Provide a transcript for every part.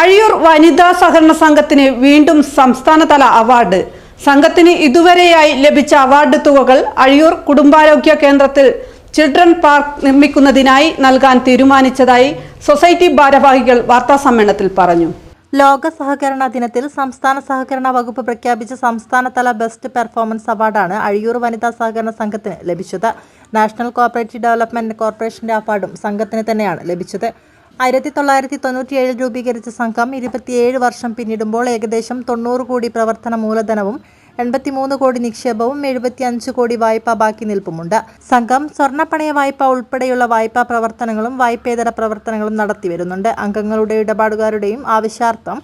അഴിയൂർ വനിതാ സഹകരണ സംഘത്തിന് വീണ്ടും സംസ്ഥാനതല അവാർഡ്. സംഘത്തിന് ഇതുവരെയായി ലഭിച്ച അവാർഡ് തുകകൾ അഴിയൂർ കുടുംബാരോഗ്യ കേന്ദ്രത്തിൽ ചിൽഡ്രൻ പാർക്ക് നിർമ്മിക്കുന്നതിനായി നൽകാൻ തീരുമാനിച്ചതായി സൊസൈറ്റി ഭാരവാഹികൾ വാർത്താസമ്മേളനത്തിൽ പറഞ്ഞു. ലോക സഹകരണ ദിനത്തിൽ സംസ്ഥാന സഹകരണ വകുപ്പ് പ്രഖ്യാപിച്ച സംസ്ഥാനതല ബെസ്റ്റ് പെർഫോമൻസ് അവാർഡാണ് അഴിയൂർ വനിതാ സഹകരണ സംഘത്തിന് ലഭിച്ചത്. നാഷണൽ കോഓപ്പറേറ്റീവ് ഡെവലപ്മെന്റ് കോർപ്പറേഷന്റെ അവാർഡും സംഘത്തിന് തന്നെയാണ് ലഭിച്ചത്. ആയിരത്തി തൊള്ളായിരത്തി തൊണ്ണൂറ്റിയേഴിൽ രൂപീകരിച്ച സംഘം ഇരുപത്തിയേഴ് വർഷം പിന്നിടുമ്പോൾ ഏകദേശം തൊണ്ണൂറ് കോടി പ്രവർത്തന മൂലധനവും എൺപത്തിമൂന്ന് കോടി നിക്ഷേപവും എഴുപത്തിയഞ്ച് കോടി വായ്പാ ബാക്കി നിൽപ്പുമുണ്ട്. സംഘം സ്വർണപ്പണയ വായ്പ ഉൾപ്പെടെയുള്ള വായ്പാ പ്രവർത്തനങ്ങളും വായ്പേതര പ്രവർത്തനങ്ങളും നടത്തിവരുന്നുണ്ട് അംഗങ്ങളുടെ ഇടപാടുകാരുടെയും ആവശ്യാർത്ഥം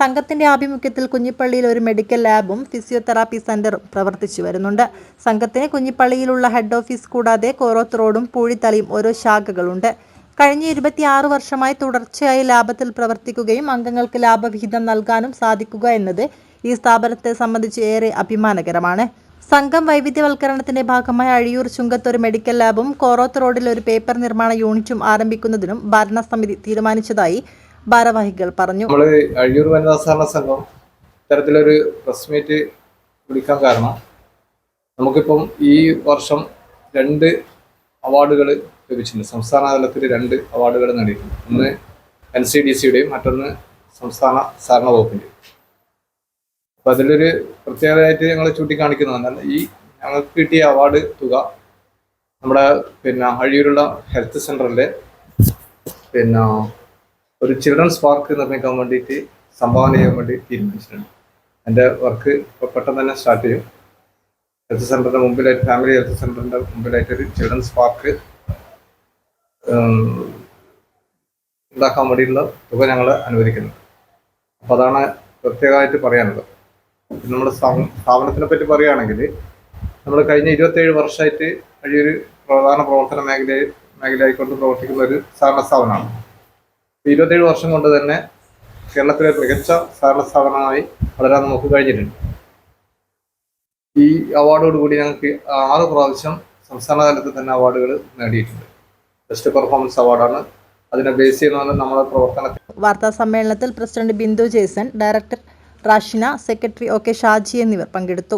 സംഘത്തിന്റെ ആഭിമുഖ്യത്തിൽ കുഞ്ഞിപ്പള്ളിയിൽ ഒരു മെഡിക്കൽ ലാബും ഫിസിയോതെറാപ്പി സെന്ററും പ്രവർത്തിച്ചു വരുന്നുണ്ട്. സംഘത്തിന് കുഞ്ഞിപ്പള്ളിയിലുള്ള ഹെഡ് ഓഫീസ് കൂടാതെ കോറോത്ത് റോഡും പൂഴിത്തലയും ഓരോ ശാഖകളുണ്ട്. കഴിഞ്ഞ ഇരുപത്തിയാറ് വർഷമായി തുടർച്ചയായി ലാഭത്തിൽ പ്രവർത്തിക്കുകയും അംഗങ്ങൾക്ക് ലാഭവിഹിതം നൽകാനും സാധിക്കുക എന്നത് ഈ സ്ഥാപനത്തെ സംബന്ധിച്ച് ഏറെ അഭിമാനകരമാണ്. സംഘം വൈവിധ്യവൽക്കരണത്തിന്റെ ഭാഗമായി അഴിയൂർ ചുങ്കത്ത് ഒരു മെഡിക്കൽ ലാബും കോറോത്ത് റോഡിൽ ഒരു പേപ്പർ നിർമ്മാണ യൂണിറ്റും ആരംഭിക്കുന്നതിനും ഭരണസമിതി തീരുമാനിച്ചതായി ഭാരവാഹികൾ പറഞ്ഞു. അഴിയൂർ വനിതാ സഹകരണ സംഘം ഇത്തരത്തിലൊരു പ്രസ് മീറ്റ് വിളിക്കാൻ കാരണം നമുക്കിപ്പം ഈ വർഷം രണ്ട് അവാർഡുകൾ ലഭിച്ചിട്ടുണ്ട് സംസ്ഥാന തലത്തിൽ രണ്ട് അവാർഡുകൾ നേടിയിട്ടുണ്ട്. ഒന്ന് എൻ സി ഡി സിയുടെയും മറ്റൊന്ന് സംസ്ഥാന സഹകരണ വകുപ്പിന്റെയും അപ്പം അതിലൊരു പ്രത്യേകതയായിട്ട് ഞങ്ങൾ ചൂണ്ടിക്കാണിക്കുന്നതാണ് ഈ ഞങ്ങൾക്ക് കിട്ടിയ അവാർഡ് തുക നമ്മുടെ പിന്നെ അഴിയൂരുള്ള ഹെൽത്ത് സെന്ററിലെ പിന്നെ ഒരു ചിൽഡ്രൻസ് പാർക്ക് നിർമ്മിക്കാൻ വേണ്ടിയിട്ട് സംഭാവന ചെയ്യാൻ വേണ്ടി തീരുമാനിച്ചിട്ടുണ്ട്. എന്റെ വർക്ക് പെട്ടെന്ന് തന്നെ സ്റ്റാർട്ട് ചെയ്യും. ഹെൽത്ത് സെന്ററിന്റെ മുമ്പിലായിട്ട് ഫാമിലി ഹെൽത്ത് സെന്ററിന്റെ മുമ്പിലായിട്ട് ഒരു ചിൽഡ്രൻസ് പാർക്ക് ഉണ്ടാക്കാൻ വേണ്ടിയുള്ള തുക ഞങ്ങൾ അനുവദിക്കുന്നത് അപ്പോൾ അതാണ് പ്രത്യേകമായിട്ട് പറയാനുള്ളത്. നമ്മുടെ സ്ഥാപ- സ്ഥാപനത്തിനെ പറ്റി പറയുകയാണെങ്കിൽ നമ്മൾ കഴിഞ്ഞ ഇരുപത്തേഴ് വർഷമായിട്ട് ഒരു പ്രധാന പ്രവർത്തന മേഖല മേഖലയായിക്കൊണ്ട് പ്രവർത്തിക്കുന്ന ഒരു സഹകരണ സ്ഥാപനമാണ്. ഇരുപത്തേഴ് വർഷം കൊണ്ട് തന്നെ കേരളത്തിലെ മികച്ച സഹകരണ സ്ഥാപനമായി വളരാൻ നമുക്ക് കഴിഞ്ഞിട്ടുണ്ട്. ഈ അവാർഡോടുകൂടി ഞങ്ങൾക്ക് ആറ് പ്രാവശ്യം സംസ്ഥാന തലത്തിൽ തന്നെ അവാർഡുകൾ നേടിയിട്ടുണ്ട്. ബെസ്റ്റ് പെർഫോമൻസ് അവാർഡാണ് അതിനെ ബേസ് ചെയ്യുന്ന നമ്മുടെ പ്രവർത്തന വാർത്താ സമ്മേളനത്തിൽ president Bindu Jason director Rashina secretary O K Shaji എന്നിവർ പങ്കെടുത്തു.